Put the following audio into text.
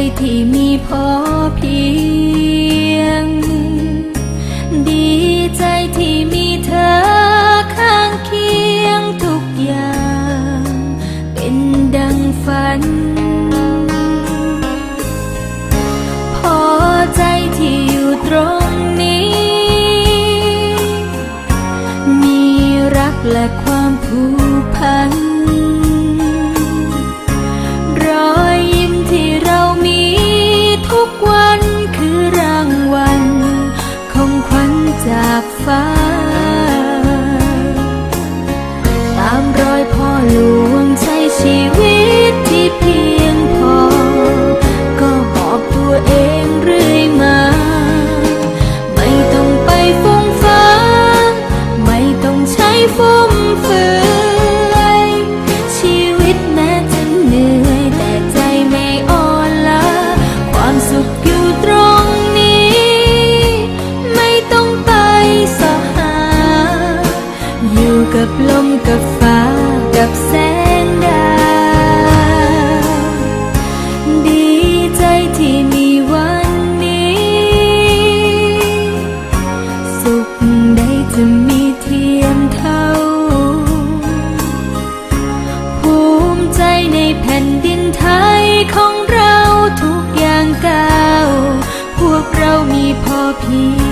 ใจที่มีพอเพียง ดีใจที่มีเธอข้างเคียงทุกอย่าง เป็นดังฝัน พอใจที่อยู่ตรงนี้ มีรักและความผูกพัน 路望在希我平。